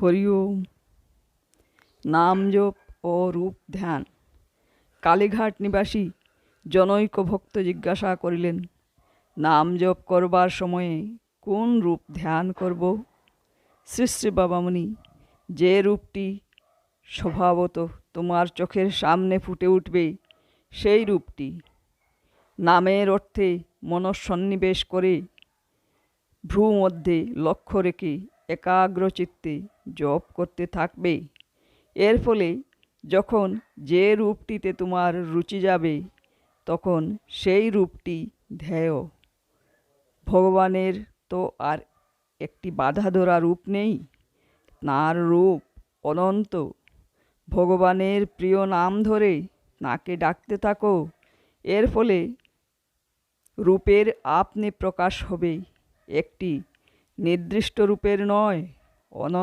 হরি ওম। নাম জপ ও রূপ ধ্যান। কালীঘাট নিবাসী জনৈক ভক্ত জিজ্ঞাসা করিলেন, নাম জপ করবার সময়ে কোন রূপ ধ্যান করব? শ্রী শ্রী বাবামণি, যে রূপটি স্বভাবত তোমার চোখের সামনে ফুটে উঠবে, সেই রূপটি। নামের অর্থে মনঃসন্নিবেশ করে ভ্রু মধ্যে লক্ষ্য রেখে একাগ্র চিত্তে জপ করতে থাকবে। এর ফলে যখন যে রূপটিতে তোমার রুচি যাবে, তখন সেই রূপটি ধ্যেয়। ভগবানের তো আর একটি বাধা ধরা রূপ নেই, তাঁর রূপ অনন্ত। ভগবানের প্রিয় নাম ধরে তাঁকে ডাকতে থাকো। এর ফলে রূপের আপনি প্রকাশ হবে একটি নির্দিষ্ট রূপের নয় অন